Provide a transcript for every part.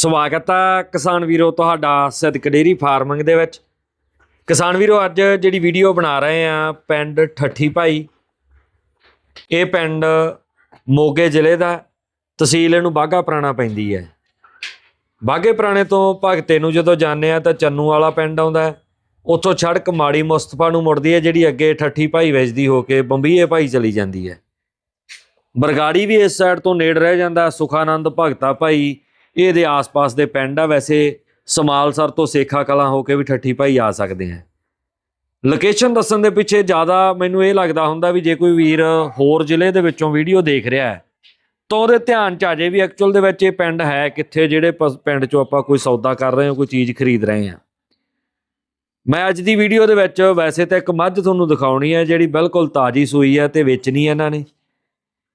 ਸਵਾਗਤ ਹੈ ਕਿਸਾਨ ਵੀਰੋ ਤੁਹਾਡਾ ਸਿੱਧਕ ਡੇਰੀ ਫਾਰਮਿੰਗ ਦੇ ਵਿੱਚ। ਕਿਸਾਨ ਵੀਰੋ, ਅੱਜ ਜਿਹੜੀ ਵੀਡੀਓ ਬਣਾ ਰਹੇ ਆ ਪਿੰਡ ਠੱਠੀ ਭਾਈ, ਇਹ ਪਿੰਡ ਮੋਗੇ ਜ਼ਿਲ੍ਹੇ ਦਾ, ਤਹਿਸੀਲ ਇਹਨੂੰ ਬਾਗਾ ਪੁਰਾਣਾ ਪੈਂਦੀ ਹੈ। ਬਾਗੇ ਪੁਰਾਣੇ ਤੋਂ ਭਗਤੇ ਨੂੰ ਜਦੋਂ ਜਾਂਦੇ ਆ ਤਾਂ ਚੰਨੂ ਵਾਲਾ ਪਿੰਡ ਆਉਂਦਾ ਹੈ। ਉੱਥੋਂ ਸੜਕ ਮਾੜੀ ਮੁਸਤਫਾ ਨੂੰ ਮੁੜਦੀ ਹੈ, ਜਿਹੜੀ ਅੱਗੇ ਠੱਠੀ ਭਾਈ ਵਜਦੀ ਹੋ ਕੇ ਬੰਬੀਏ ਭਾਈ ਚਲੀ ਜਾਂਦੀ ਹੈ। ਬਰਗਾੜੀ ਵੀ ਇਸ ਸਾਈਡ ਤੋਂ ਨੇੜ ਰਹਿ ਜਾਂਦਾ, ਸੁਖਾਨੰਦ ਭਗਤਾ ਭਾਈ ਇਹਦੇ ਆਸ-ਪਾਸ ਦੇ ਪਿੰਡ ਆ, ਵੈਸੇ ਸਮਾਲਸਰ ਤੋਂ ਸੇਖਾ ਕਲਾਂ ਹੋ ਕੇ ਵੀ ਠੱਠੀ ਭਾਈ ਆ ਸਕਦੇ ਆ ਲੋਕੇਸ਼ਨ ਦੱਸਣ ਦੇ ਪਿੱਛੇ ਜ਼ਿਆਦਾ ਮੈਨੂੰ ਇਹ ਲੱਗਦਾ ਹੁੰਦਾ ਵੀ ਜੇ ਕੋਈ ਵੀਰ ਹੋਰ ਜ਼ਿਲ੍ਹੇ ਦੇ ਵਿੱਚੋਂ ਵੀਡੀਓ ਦੇਖ ਰਿਹਾ ਹੈ, ਤਾਂ ਉਹਦੇ ਧਿਆਨ ਚ ਆ ਜੇ ਵੀ ਐਕਚੁਅਲ ਦੇ ਵਿੱਚ ਇਹ ਪਿੰਡ ਹੈ ਕਿੱਥੇ, ਜਿਹੜੇ ਪਸ- ਪਿੰਡ ਚੋਂ ਆਪਾਂ ਕੋਈ ਸੌਦਾ ਕਰ ਰਹੇ ਹਾਂ, ਕੋਈ ਚੀਜ਼ ਖਰੀਦ ਰਹੇ ਹਾਂ। ਮੈਂ ਅੱਜ ਦੀ ਵੀਡੀਓ ਦੇ ਵਿੱਚ ਵੈਸੇ ਤਾਂ ਇੱਕ ਮੱਝ ਤੁਹਾਨੂੰ ਦਿਖਾਉਣੀ ਹੈ, ਜਿਹੜੀ ਬਿਲਕੁਲ ਤਾਜੀ ਸੂਈ ਹੈ ਤੇ ਵੇਚਣੀ ਹੈ ਇਹਨਾਂ ਨੇ।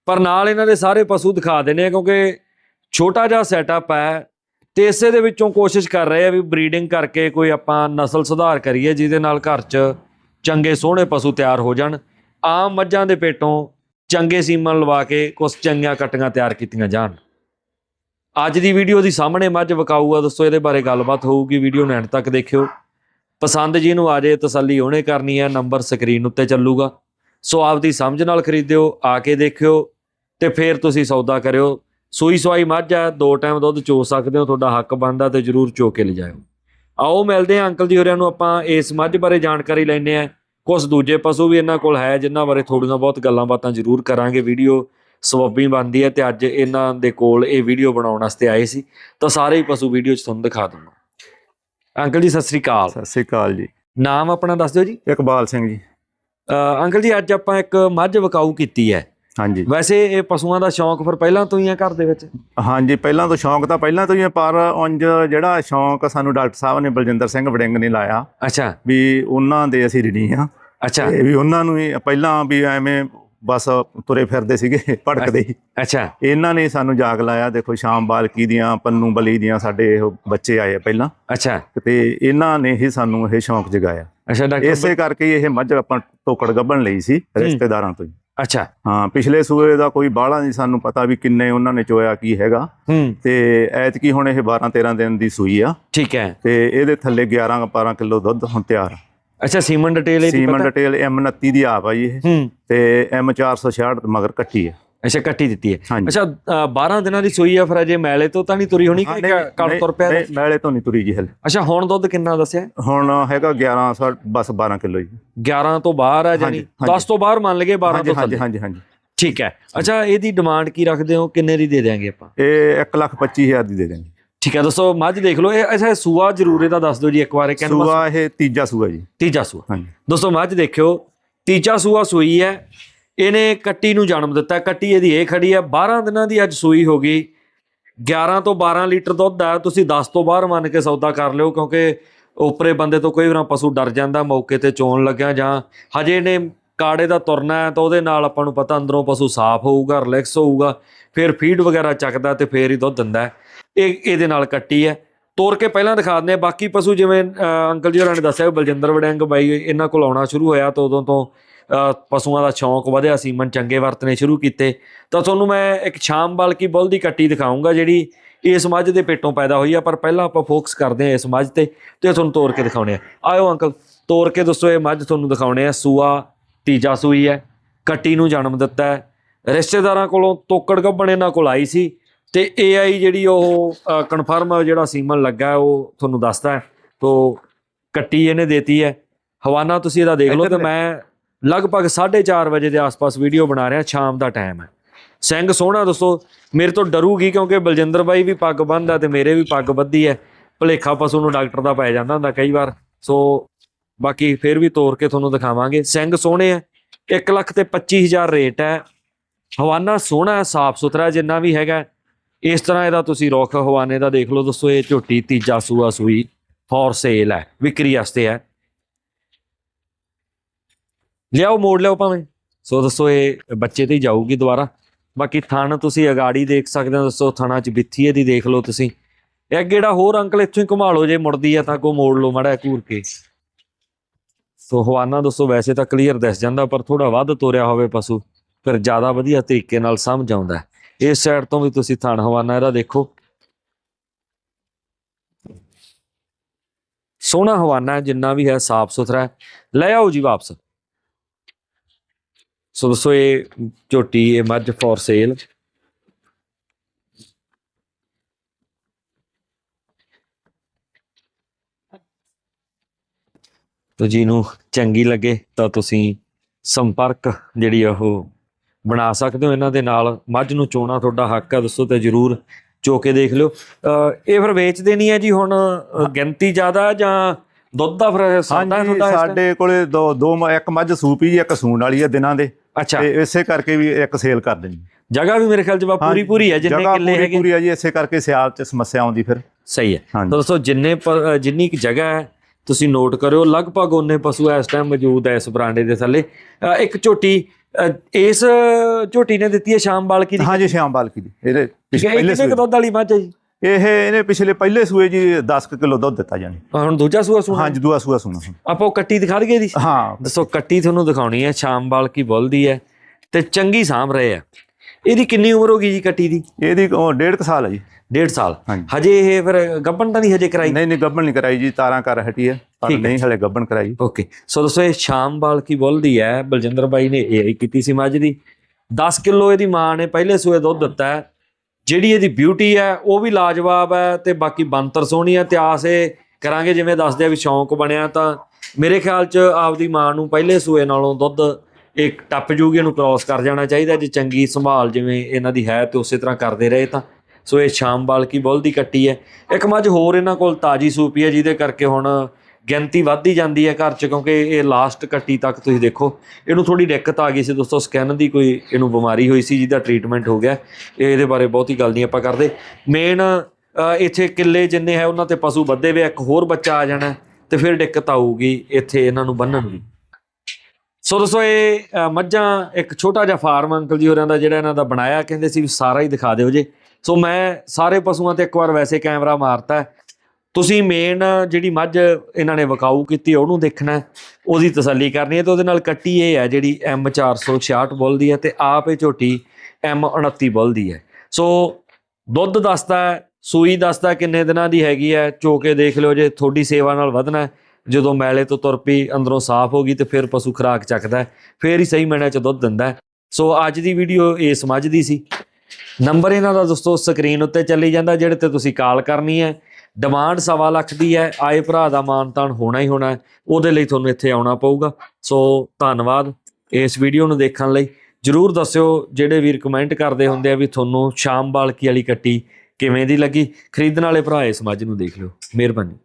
ਪਰ ਨਾਲ ਇਹਨਾਂ ਦੇ ਸਾਰੇ ਪਸ਼ੂ ਦਿਖਾ ਦੇਣੇ ਆ ਕਿਉਂਕਿ ਛੋਟਾ ਜਿਹਾ ਸੈਟਅਪ ਹੈ ਤੇ ਇਸੇ ਦੇ ਵਿੱਚੋਂ ਕੋਸ਼ਿਸ਼ ਕਰ ਰਹੇ ਆ ਵੀ ਬਰੀਡਿੰਗ ਕਰਕੇ ਕੋਈ ਆਪਾਂ ਨਸਲ ਸੁਧਾਰ ਕਰੀਏ, ਜਿਹਦੇ ਨਾਲ ਘਰ 'ਚ ਚੰਗੇ ਸੋਹਣੇ ਪਸ਼ੂ ਤਿਆਰ ਹੋ ਜਾਣ। ਆਮ ਮੱਝਾਂ ਦੇ ਪੇਟੋਂ ਚੰਗੇ ਸੀਮਨ ਲਵਾ ਕੇ ਕੁਝ ਚੰਗੀਆਂ ਕਟੀਆਂ ਤਿਆਰ ਕੀਤੀਆਂ ਜਾਣ। ਅੱਜ ਦੀ ਵੀਡੀਓ ਦੀ ਸਾਹਮਣੇ ਮੱਝ ਵਿਕਾਊ ਆ ਦੋਸਤੋ, ਇਹਦੇ ਬਾਰੇ ਗੱਲਬਾਤ ਹੋਊਗੀ। ਵੀਡੀਓ ਨੂੰ ਐਂਡ ਤੱਕ ਦੇਖਿਓ। ਪਸੰਦ ਜੀ ਨੂੰ ਆ ਜੇ, ਤਸੱਲੀ ਉਹਨੇ ਕਰਨੀ ਹੈ। ਨੰਬਰ ਸਕਰੀਨ ਉੱਤੇ ਚੱਲੂਗਾ। ਸੋ ਆਪਦੀ ਸਮਝ ਨਾਲ ਖਰੀਦਿਓ, ਆ ਕੇ ਦੇਖਿਓ ਤੇ ਫਿਰ ਤੁਸੀਂ ਸੌਦਾ ਕਰਿਓ। ਸੂਈ ਸਵਾਈ ਮੱਝ ਆ ਦੋ ਟਾਈਮ ਦੁੱਧ ਚੋ ਸਕਦੇ ਹੋ ਤੁਹਾਡਾ ਹੱਕ ਬਣਦਾ ਤੇ ਜਰੂਰ ਚੋ ਕੇ ਲਿਜਾਇਓ। ਆਓ ਮਿਲਦੇ ਆ ਅੰਕਲ ਜੀ ਹੋਰਿਆਂ ਨੂੰ ਆਪਾਂ ਇਸ ਮੱਝ ਬਾਰੇ ਜਾਣਕਾਰੀ ਲੈਣੇ ਆ ਕੁਝ ਦੂਜੇ ਪਸ਼ੂ ਵੀ ਇਹਨਾਂ ਕੋਲ ਹੈ ਜਿਨ੍ਹਾਂ ਬਾਰੇ ਥੋੜੀਆਂ ਬਹੁਤ ਗੱਲਾਂ ਬਾਤਾਂ ਜਰੂਰ ਕਰਾਂਗੇ। ਵੀਡੀਓ ਸਵੱਬੀ ਬਣਦੀ ਹੈ ਤੇ ਅੱਜ ਇਹਨਾਂ ਦੇ ਕੋਲ ਇਹ ਵੀਡੀਓ ਬਣਾਉਣ ਵਾਸਤੇ ਆਏ ਸੀ। ਤਾਂ ਸਾਰੇ ਹੀ ਪਸ਼ੂ ਵੀਡੀਓ 'ਚ ਤੁਹਾਨੂੰ ਦਿਖਾ ਦੂੰਗਾ ਅੰਕਲ ਜੀ ਸਤਿ ਸ੍ਰੀ ਅਕਾਲ। ਸਤਿ ਸ੍ਰੀ ਅਕਾਲ ਜੀ। ਨਾਮ ਆਪਣਾ ਦੱਸ ਦਿਓ ਜੀ। ਇਕਬਾਲ ਸਿੰਘ ਜੀ। ਅੰਕਲ ਜੀ ਅੱਜ ਆਪਾਂ ਇੱਕ ਮੱਝ ਵਿਕਾਊ ਕੀਤੀ ਹੈ। ਹਾਂਜੀ। ਵੈਸੇ ਇਹ ਪਸ਼ੂਆਂ ਦਾ ਸ਼ੌਂਕ ਫਿਰ ਪਹਿਲਾਂ ਤੋਂ ਹੀ ਹੈ ਘਰ ਦੇ ਵਿੱਚ? ਹਾਂਜੀ ਪਹਿਲਾਂ ਤੋਂ ਸ਼ੌਂਕ ਤਾਂ ਪਹਿਲਾਂ ਤੋਂ ਹੀ ਹੈ ਪਰ ਉਂਝ ਜਿਹੜਾ ਸ਼ੌਂਕ ਸਾਨੂੰ ਡਾਕਟਰ ਸਾਹਿਬ ਨੇ ਬਲਜਿੰਦਰ ਸਿੰਘ ਵੜਿੰਗ ਨੇ ਲਾਇਆ ਅੱਛਾ। ਵੀ ਉਹਨਾਂ ਦੇ ਅਸੀਂ ਰਿਣੀ ਆ। ਅੱਛਾ। ਵੀ ਉਹਨਾਂ ਨੂੰ ਹੀ ਪਹਿਲਾਂ ਵੀ ਐਵੇਂ ਬਸ ਤੁਰੇ ਫਿਰਦੇ ਸੀਗੇ ਭੜਕਦੇ ਹੀ। ਅੱਛਾ। ਇਹਨਾਂ ਨੇ ਸਾਨੂੰ ਜਾਗ ਲਾਇਆ ਦੇਖੋ ਸ਼ਾਮ ਬਾਲਕੀ ਦੀਆਂ ਪੰਨੂ ਬਲੀ ਦੀਆਂ ਸਾਡੇ ਇਹ ਬੱਚੇ ਆਏ ਆ ਪਹਿਲਾਂ। ਅੱਛਾ। ਤੇ ਇਹਨਾਂ ਨੇ ਹੀ ਸਾਨੂੰ ਇਹ ਸ਼ੌਂਕ ਜਗਾਇਆ। ਅੱਛਾ ਡਾਕਟਰ ਇਸੇ ਕਰਕੇ ਇਹ ਮੱਝ ਆਪਾਂ ਟੋਕੜ ਗੱਭਣ ਲਈ ਸੀ ਰਿਸ਼ਤੇਦਾਰਾਂ ਤੋਂ ਹੀ। ਅੱਛਾ। ਹਾਂ ਪਿਛਲੇ ਸੂਏ ਦਾ ਕੋਈ ਬਾਹਲਾ ਨਹੀਂ ਸਾਨੂੰ ਪਤਾ ਵੀ ਕਿੰਨੇ ਉਹਨਾਂ ਨੇ ਚੋਇਆ ਕੀ ਹੈਗਾ। ਹੂੰ। ਤੇ ਐਤਕੀ ਹੁਣ ਇਹ 12 13 ਦਿਨ ਦੀ ਸੂਈ ਆ। ਠੀਕ ਹੈ। ਤੇ ਇਹਦੇ ਥੱਲੇ 11 12 ਕਿਲੋ ਦੁੱਧ ਹੁਣ ਤਿਆਰ ਆ। ਅੱਛਾ ਸੀਮਨ ਡਿਟੇਲ ਇਹਦੀ ਸੀਮਨ ਪਤਾ? ਡਿਟੇਲ M29 ਦੀ ਆਪ ਆ ਜੀ ਇਹ। ਹੂੰ। ਤੇ M466 ਮਗਰ ਕੱਟੀ ਹੈ ਅੱਛਾ ਕੱਟੀ ਦਿੱਤੀ ਹੈ। ਅੱਛਾ ਅ, 12 ਦਿਨਾਂ ਦੀ ਸੂਈ ਆ ਫਿਰ ਅਜੇ ਮੈਲੇ ਤੋਂ ਤਾਂ ਨਹੀਂ ਤੁਰੀ ਹੋਣੀ ਕਿ ਕੱਲ ਤੁਰ ਪਿਆ ਮੈਲੇ ਤੋਂ ਨਹੀਂ ਤੁਰੀ ਜੀ ਹਲ। ਅੱਛਾ ਹੁਣ ਦੁੱਧ ਕਿੰਨਾ ਦੱਸਿਆ? ਹੁਣ ਹੈਗਾ 11 ਸੌ ਬਸ 12 ਕਿਲੋ ਜੀ। 11 ਤੋਂ ਬਾਹਰ ਹੈ ਜਾਨੀ ਹਾਂਜੀ, ਹਾਂਜੀ। 10 ਤੋਂ ਬਾਹਰ ਮੰਨ ਲਈਏ 12 ਹਾਂਜੀ ਤੋਂ ਹਾਂਜੀ ਹਾਂਜੀ ਹਾਂਜੀ। ਠੀਕ ਹੈ। ਅੱਛਾ ਇਹਦੀ ਡਿਮਾਂਡ ਕੀ ਰੱਖਦੇ ਹੋ? ਕਿੰਨੇ ਦੀ ਦੇ ਦੇਾਂਗੇ ਆਪਾਂ? ਇਹ 1 ਲੱਖ 25 ਹਜ਼ਾਰ ਦੀ ਦੇ ਦੇਣਗੇ ਠੀਕ ਹੈ ਦੋਸਤੋ ਮੱਝ ਦੇਖ ਲਓ। ਇਹ ਅੱਛਾ ਸੂਆ ਜ਼ਰੂਰ ਇਹਦਾ ਦੱਸ ਦਿਓ ਜੀ ਇੱਕ ਵਾਰ ਕਹਿੰਦਾ ਸੂਆ ਇਹ ਤੀਜਾ ਸੂਆ ਜੀ। ਤੀਜਾ ਸੂਆ। ਹਾਂਜੀ। ਦੋਸਤੋ ਮੱਝ ਦੇਖਿਓ ਤੀਜਾ ਸੂਆ ਸੂਈ ਹੈ ਇਹਨੇ ਕੱਟੀ ਨੂੰ ਜਨਮ ਦਿੱਤਾ। ਕੱਟੀ ਇਹਦੀ ਇਹ ਖੜੀ ਹੈ 12 ਦਿਨਾਂ ਦੀ ਅੱਜ ਸੂਈ ਹੋ ਗਈ। 11 ਤੋਂ 12 ਲੀਟਰ ਦੁੱਧ ਆ, ਤੁਸੀਂ 10 ਤੋਂ ਬਾਹਰ ਮੰਨ ਕੇ ਸੌਦਾ ਕਰ ਲਿਓ, ਕਿਉਂਕਿ ਉਪਰੇ ਬੰਦੇ ਤੋਂ ਕੋਈ ਵਾਰ ਪਸ਼ੂ ਡਰ ਜਾਂਦਾ, ਮੌਕੇ ਤੇ ਚੋਣ ਲੱਗਿਆ ਜਾਂ ਹਜੇ ਨੇ ਕਾੜੇ ਦਾ ਤੁਰਨਾ ਹੈ ਤਾਂ ਉਹਦੇ ਨਾਲ ਆਪਾਂ ਨੂੰ ਪਤਾ ਅੰਦਰੋਂ ਪਸ਼ੂ ਸਾਫ਼ ਹੋਊਗਾ ਰਿਲੈਕਸ ਹੋਊਗਾ, ਫਿਰ ਫੀਡ ਵਗੈਰਾ ਚੱਕਦਾ ਤੇ ਫੇਰ ਹੀ ਦੁੱਧ ਦਿੰਦਾ ਇਹ, ਇਹਦੇ ਨਾਲ ਕੱਟੀ ਹੈ। ਤੋਰ ਕੇ ਪਹਿਲਾਂ ਦਿਖਾ ਦਿੰਦੇ ਆ ਬਾਕੀ ਪਸ਼ੂ ਜਿਵੇਂ ਅੰਕਲ ਜੀ ਹੋਰਾਂ ਨੇ ਦੱਸਿਆ ਵੀ ਬਲਜਿੰਦਰ ਵੜਿੰਗ ਬਾਈ, ਇਹਨਾਂ ਕੋਲ ਆਉਣਾ ਸ਼ੁਰੂ ਹੋਇਆ ਤਾਂ ਉਦੋਂ ਤੋਂ ਪਸ਼ੂਆਂ ਦਾ ਸ਼ੌਂਕ ਵਧਿਆ ਸੀਮਨ ਚੰਗੇ ਵਰਤਨੇ ਸ਼ੁਰੂ ਕੀਤੇ। ਤਾਂ ਤੁਹਾਨੂੰ ਮੈਂ ਇੱਕ ਸ਼ਾਮ ਬਲਕੀ ਬੁੱਲ ਦੀ ਕੱਟੀ ਦਿਖਾਉਂਗਾ ਜਿਹੜੀ ਇਸ ਮੱਝ ਦੇ ਪੇਟੋਂ ਪੈਦਾ ਹੋਈ ਆ ਪਰ ਪਹਿਲਾਂ ਆਪਾਂ ਫੋਕਸ ਕਰਦੇ ਹਾਂ ਇਸ ਮੱਝ ਤੇ ਤੇ ਤੁਹਾਨੂੰ ਤੋੜ ਕੇ ਦਿਖਾਉਣੇ ਆ। ਆਇਓ ਅੰਕਲ ਤੋੜ ਕੇ ਦੱਸੋ ਇਹ ਮੱਝ ਤੁਹਾਨੂੰ ਦਿਖਾਉਣੇ ਆ। ਸੂਆ ਤੀਜਾ ਸੂਈ ਹੈ ਕੱਟੀ ਨੂੰ ਜਨਮ ਦਿੱਤਾ ਹੈ। ਰਿਸ਼ਤੇਦਾਰਾਂ ਕੋਲੋਂ ਤੋਕੜ ਗੱਬਣ ਇਹਨਾਂ ਕੋਲ ਆਈ ਸੀ ਤੇ ਏਆਈ ਜਿਹੜੀ ਉਹ ਕਨਫਰਮ ਜਿਹੜਾ ਸੀਮਨ ਲੱਗਾ ਉਹ ਤੁਹਾਨੂੰ ਦੱਸਦਾ ਹੈ। ਤੋ ਕੱਟੀ ਇਹਨੇ ਦੇਤੀ ਹੈ। ਹਵਾਨਾ ਤੁਸੀਂ ਇਹਦਾ ਦੇਖ ਲਓ ਤੇ ਮੈਂ ਲਗਭਗ 4:30 ਵਜੇ ਦੇ ਆਸ-ਪਾਸ ਵੀਡੀਓ ਬਣਾ ਰਿਹਾ, ਸ਼ਾਮ ਦਾ ਟਾਈਮ ਹੈ। ਸਿੰਘ ਸੋਹਣਾ ਦੋਸਤੋ ਮੇਰੇ ਤੋਂ ਡਰੂਗੀ ਕਿਉਂਕਿ ਬਲਜਿੰਦਰ ਬਾਈ ਵੀ ਪੱਗ ਬੰਨਦਾ ਤੇ ਮੇਰੇ ਵੀ ਪੱਗ ਬੱਧੀ ਹੈ। ਭਲੇਖਾ ਪਸ਼ੂ ਨੂੰ ਡਾਕਟਰ ਦਾ ਪੈ ਜਾਂਦਾ ਹੁੰਦਾ ਕਈ ਵਾਰ। ਸੋ, ਬਾਕੀ ਫਿਰ ਵੀ ਤੋਰ ਕੇ ਤੁਹਾਨੂੰ ਦਿਖਾਵਾਂਗੇ। ਸਿੰਘ ਸੋਹਣੇ ਆ 1 ਲੱਖ ਤੇ 25000 ਰੇਟ ਹੈ। ਹਵਾਨਾ ਸੋਹਣਾ ਸਾਫ਼ ਸੁਥਰਾ ਜਿੰਨਾ ਵੀ ਹੈਗਾ ਇਸ ਤਰ੍ਹਾਂ ਇਹਦਾ ਤੁਸੀਂ ਰੁੱਖ, ਹਵਾਨੇ ਦਾ ਦੇਖ ਲਓ ਦੋਸਤੋ ਇਹ ਝੋਟੀ ਤੀਜਾ ਸੂਆ ਸੂਈ ਫॉर ਸੇਲ ਹੈ, ਵਿਕਰੀ ਵਾਸਤੇ ਹੈ। ਲਿਆਓ, ਮੋੜ ਲਿਆਓ ਭਾਵੇਂ। ਸੋ ਦੱਸੋ, ਇਹ ਬੱਚੇ ਤੇ ਹੀ ਜਾਊਗੀ ਦੁਬਾਰਾ। ਬਾਕੀ ਥਣ ਤੁਸੀਂ ਅਗਾੜੀ ਦੇਖ ਸਕਦੇ ਹੋ, ਦੱਸੋ ਥਣਾ ਚ ਬਿੱਥੀ ਇਹਦੀ ਦੇਖ ਲਓ ਤੁਸੀਂ। ਇਹ ਅੱਗੇ ਜਿਹੜਾ ਹੋਰ ਅੰਕਲ ਇੱਥੋਂ ਹੀ ਘੁਮਾ ਲਓ, ਜੇ ਮੁੜਦੀ ਆ ਤਾਂ ਕੋ ਮੋੜ ਲਓ ਮੜਾ ਘੂਰ ਕੇ। ਸੋ ਹਵਾਨਾ ਦੋਸਤੋ ਵੈਸੇ ਤਾਂ ਕਲੀਅਰ ਦਿਸ ਜਾਂਦਾ, ਪਰ ਥੋੜਾ ਵੱਧ ਤੋਰਿਆ ਹੋਵੇ ਪਸ਼ੂ, ਫਿਰ ਜ਼ਿਆਦਾ ਵਧੀਆ ਤਰੀਕੇ ਨਾਲ ਸਮਝ ਆਉਂਦਾ। ਇਸ ਸਾਈਡ ਤੋਂ ਵੀ ਤੁਸੀਂ ਥਣ ਹਵਾਨਾ ਇਹਦਾ ਦੇਖੋ। ਸੋਹਣਾ ਹਵਾਨਾ ਜਿੰਨਾ ਵੀ ਹੈ ਸਾਫ਼ ਸੁਥਰਾ ਲੈ ਆਓ ਜੀ ਵਾਪਸ। ਸੋ ਦੋਸਤੋ ਇਹ ਝੋਟੀ ਇਹ ਮੱਝ ਫॉर ਸੇਲ ਤੋ ਜੀ ਨੂੰ ਚੰਗੀ ਲੱਗੇ ਤਾਂ ਤੁਸੀਂ ਸੰਪਰਕ ਜਿਹੜੀ ਉਹ ਬਣਾ ਸਕਦੇ ਹੋ ਇਹਨਾਂ ਦੇ ਨਾਲ। ਮੱਝ ਨੂੰ ਚੋਣਾ ਤੁਹਾਡਾ ਹੱਕ ਹੈ ਦੱਸੋ ਤੇ ਜਰੂਰ ਚੋ ਕੇ ਦੇਖ ਲਿਓ। ਇਹ ਫਿਰ ਵੇਚ ਦੇਣੀ ਹੈ ਜੀ ਹੁਣ ਗਿਣਤੀ ਜ਼ਿਆਦਾ ਜਾਂ ਦੁੱਧ ਦਾ ਫਿਰ time? ਸਾਡੇ ਕੋਲੇ ਦੋ ਦੋ ਇੱਕ ਮੱਝ ਸੂਪੀ ਜੀ ਇੱਕ ਸੂਣ ਵਾਲੀ ਹੈ ਦਿਨਾਂ ਦੇ। ਅੱਛਾ। ਤੇ ਇਸੇ ਕਰਕੇ ਵੀ ਇੱਕ ਸੇਲ ਕਰ ਦੇਣੀ। ਜਗ੍ਹਾ ਵੀ ਮੇਰੇ ਖਿਆਲ ਚ ਬਾ ਪੂਰੀ ਪੂਰੀ ਹੈ ਜਿੰਨੇ ਕਿੱਲੇ ਹੈਗੇ। ਪੂਰੀ ਹੈ ਜੀ ਇਸੇ ਕਰਕੇ ਸਿਆਲ ਚ ਸਮੱਸਿਆ ਆਉਂਦੀ ਫਿਰ। ਸਹੀ ਹੈ। ਤਾਂ ਦੋਸਤੋ ਜਿੰਨੇ ਜਿੰਨੀ ਕੁ ਜਗ੍ਹਾ ਹੈ ਤੁਸੀਂ ਨੋਟ ਕਰਿਓ ਲਗਭਗ ਉਹਨੇ ਪਸ਼ੂ ਇਸ ਟਾਈਮ ਮੌਜੂਦ ਹੈ ਇਸ ਬਰਾਂਡੇ ਦੇ ਥੱਲੇ। ਇੱਕ ਝੋਟੀ ਇਸ ਝੋਟੀ ਨੇ ਦਿੱਤੀ ਹੈ ਸ਼ਾਮ ਬਾਲਕੀ ਦੀ? ਹਾਂਜੀ ਸ਼ਿਆਮ ਬਾਲਕੀ ਦੀ। ਇਹਦੇ ਪਹਿਲੇ ਕਿੰਨੇ ਕੁ ਸੂਏ ਦੁੱਧ ਵਾਲੀ ਮੱਝ ਹੈ ਜੀ? ਇਹ ਇਹਨੇ ਪਿਛਲੇ ਪਹਿਲੇ ਸੂਏ ਜੀ 10 ਕਿਲੋ ਦੁੱਧ ਦਿੱਤਾ ਜਾਣੀ। ਹੁਣ ਦੂਜਾ ਸੂਆ ਸੁਣਾ? ਹਾਂਜੀ ਦੂਆ ਸੂਆ ਸੁਣਾ। ਆਪਾਂ ਉਹ ਕੱਟੀ ਦਿਖਾ ਦਈਏ ਦੀ ਹਾਂ। ਦੱਸੋ ਕੱਟੀ ਤੁਹਾਨੂੰ ਦਿਖਾਉਣੀ ਹੈ ਸ਼ਾਮ ਬਾਲਕੀ ਬੁੱਲਦੀ ਹੈ ਤੇ ਚੰਗੀ ਸਾਂਭ ਰਹੇ ਆ ਇਹਦੀ ਕਿੰਨੀ ਉਮਰ ਹੋ ਗਈ ਜੀ ਕੱਟੀ ਦੀ? ਇਹਦੀ ਉਹ ਡੇਢ ਕੁ ਸਾਲ ਹੈ ਜੀ। ਡੇਢ ਸਾਲ। ਹਾਂਜੀ। ਹਜੇ ਇਹ ਫਿਰ ਗੱਬਣ ਤਾਂ ਨਹੀਂ ਹਜੇ ਕਰਾਈ? ਨਹੀਂ ਨਹੀਂ ਗੱਬਣ ਨਹੀਂ ਕਰਾਈ ਜੀ ਤਾਰਾਂ ਕਰ ਹਟੀ ਹੈ ਪਰ। ਨਹੀਂ ਹਲੇ ਗੱਬਣ ਕਰਾਈ। ਓਕੇ। ਸੋ ਦੋਸਤੋ ਇਹ ਸ਼ਾਮ ਬਾਲਕੀ ਬੁੱਲਦੀ ਹੈ ਬਲਜਿੰਦਰ ਬਾਈ ਨੇ ਇਹ ਕੀਤੀ ਸੀ ਮੱਝ ਦੀ। 10 ਕਿਲੋ ਇਹਦੀ ਮਾਂ ਨੇ ਪਹਿਲੇ ਸੂਏ ਦੁੱਧ ਦਿੱਤਾ ਹੈ ਜਿਹੜੀ ਇਹਦੀ ਬਿਊਟੀ ਹੈ, ਉਹ ਵੀ ਲਾਜਵਾਬ ਹੈ ਤੇ ਬਾਕੀ ਬੰਤਰ ਸੋਹਣੀ ਹੈ ਇਤਿਹਾਸ ਇਹ ਕਰਾਂਗੇ, ਜਿਵੇਂ ਦੱਸਦੇ ਆ ਵੀ ਸ਼ੌਂਕ ਬਣਿਆ ਤਾਂ ਮੇਰੇ ਖਿਆਲ 'ਚ ਆਪਦੀ ਮਾਂ ਨੂੰ ਪਹਿਲੇ ਸੂਏ ਨਾਲੋਂ ਦੁੱਧ ਇੱਕ ਟੱਪ ਜੂਗੀ ਇਹਨੂੰ ਕ੍ਰਾਸ ਕਰ ਜਾਣਾ ਚਾਹੀਦਾ ਜੇ, ਚੰਗੀ ਸੰਭਾਲ ਜਿਵੇਂ ਇਹਨਾਂ ਦੀ ਹੈ ਤੇ ਉਸੇ ਤਰ੍ਹਾਂ ਕਰਦੇ ਰਹੇ ਤਾਂ। ਸੋ ਇਹ ਸ਼ਾਮ ਬਾਲਕੀ ਬੁੱਲ ਦੀ ਕੱਟੀ ਹੈ। ਇੱਕ ਮੱਝ ਹੋਰ ਇਹਨਾਂ ਕੋਲ ਤਾਜੀ ਸੂਪੀ ਹੈ, ਜਿਹਦੇ ਕਰਕੇ ਹੁਣ ਗਿਣਤੀ ਵੱਧਦੀ ਜਾਂਦੀ ਹੈ ਘਰ 'ਚ ਕਿਉਂਕਿ ਇਹ ਲਾਸਟ ਕੱਟੀ ਤੱਕ ਤੁਸੀਂ ਦੇਖੋ। ਇਹਨੂੰ ਥੋੜੀ ਦਿੱਕਤ ਆ ਗਈ ਸੀ ਦੋਸਤੋ ਸਕੈਨ ਦੀ ਕੋਈ ਇਹਨੂੰ ਬਿਮਾਰੀ ਹੋਈ ਸੀ ਜਿਹਦਾ ਟ੍ਰੀਟਮੈਂਟ ਹੋ ਗਿਆ। ਇਹ ਇਹਦੇ ਬਾਰੇ ਬਹੁਤੀ ਗੱਲ ਨਹੀਂ ਆਪਾਂ ਕਰਦੇ। ਮੇਨ ਇੱਥੇ ਕਿੱਲੇ ਜਿੰਨੇ ਹੈ ਉਹਨਾਂ ਤੇ ਪਸ਼ੂ ਵੱਧੇ ਵੇ ਇੱਕ ਹੋਰ ਬੱਚਾ ਆ ਜਾਣਾ ਤੇ ਫਿਰ ਦਿੱਕਤ ਆਊਗੀ ਇੱਥੇ ਇਹਨਾਂ ਨੂੰ ਬੰਨਣ ਦੀ। ਸੋ ਦੋਸਤੋ, ਇਹ ਮੱਝਾਂ ਇੱਕ ਛੋਟਾ ਜਿਹਾ ਫਾਰਮ ਅੰਕਲ ਜੀ ਹੋਰਾਂ ਦਾ ਜਿਹੜਾ ਇਹਨਾਂ ਦਾ ਬਣਾਇਆ। ਕਹਿੰਦੇ ਸੀ ਵੀ ਸਾਰਾ ਹੀ ਦਿਖਾ ਦਿਓ ਜੇ। ਸੋ ਮੈਂ ਸਾਰੇ ਪਸ਼ੂਆਂ ਤੇ ਇੱਕ ਵਾਰ ਵੈਸੇ ਕੈਮਰਾ ਮਾਰਤਾ। ਤੁਸੀਂ ਮੇਨ ਜਿਹੜੀ ਮੱਝ ਇਹਨਾਂ ਨੇ ਵਕਾਊ ਕੀਤੀ, ਉਹਨੂੰ ਦੇਖਣਾ ਉਹਦੀ ਤਸੱਲੀ ਕਰਨੀ ਹੈ ਤੇ ਉਹਦੇ ਨਾਲ ਕੱਟੀ ਇਹ ਹੈ ਜਿਹੜੀ M466 ਬੁੱਲ ਦੀ ਹੈ ਤੇ ਆਪ ਇਹ ਝੋਟੀ M29 ਬੁੱਲ ਦੀ ਹੈ। ਸੋ ਦੁੱਧ ਦੱਸਦਾ ਸੂਈ ਦੱਸਦਾ ਕਿੰਨੇ ਦਿਨਾਂ ਦੀ ਹੈਗੀ ਹੈ ਚੋ ਕੇ ਦੇਖ ਲਿਓ ਜੇ ਤੁਹਾਡੀ ਸੇਵਾ ਨਾਲ ਵਧਣਾ ਜਦੋਂ ਮੈਲੇ ਤੋਂ ਤੁਰ ਪਈ, ਅੰਦਰੋਂ ਸਾਫ਼ ਹੋ ਗਈ ਤੇ ਫਿਰ ਪਸ਼ੂ ਖੁਰਾਕ ਚੱਕਦਾ ਫਿਰ ਹੀ ਸਹੀ ਮੈਨੇ ਚ ਦੁੱਧ ਦਿੰਦਾ ਸੋ ਅੱਜ ਦੀ ਵੀਡੀਓ ਇਹ ਸਮਝਦੀ ਸੀ। ਨੰਬਰ ਇਹਨਾਂ ਦਾ ਦੋਸਤੋ ਸਕਰੀਨ ਉੱਤੇ ਚੱਲੀ ਜਾਂਦਾ, ਜਿਹੜੇ ਤੇ ਤੁਸੀਂ ਕਾਲ ਕਰਨੀ ਹੈ ਡਿਮਾਂਡ ਸਵਾ ਲੱਖ ਦੀ ਹੈ, ਆਏ ਭਰਾ ਦਾ ਮਾਨਤਾਨ ਹੋਣਾ ਹੀ ਹੋਣਾ ਉਹਦੇ ਲਈ ਤੁਹਾਨੂੰ ਇੱਥੇ ਆਉਣਾ ਪਊਗਾ। ਸੋ ਧੰਨਵਾਦ ਇਸ ਵੀਡੀਓ ਨੂੰ ਦੇਖਣ ਲਈ। ਜਰੂਰ ਦੱਸਿਓ ਜਿਹੜੇ ਵੀਰ ਕਮੈਂਟ ਕਰਦੇ ਹੁੰਦੇ ਆ ਵੀ ਤੁਹਾਨੂੰ ਸ਼ਾਮ ਬਾਲਕੀ ਵਾਲੀ ਕੱਟੀ ਕਿਵੇਂ ਦੀ ਲੱਗੀ। ਖਰੀਦਣ ਵਾਲੇ ਭਰਾ ਇਸ ਮੱਝ ਨੂੰ ਦੇਖ ਲਿਓ। ਮਿਹਰਬਾਨੀ।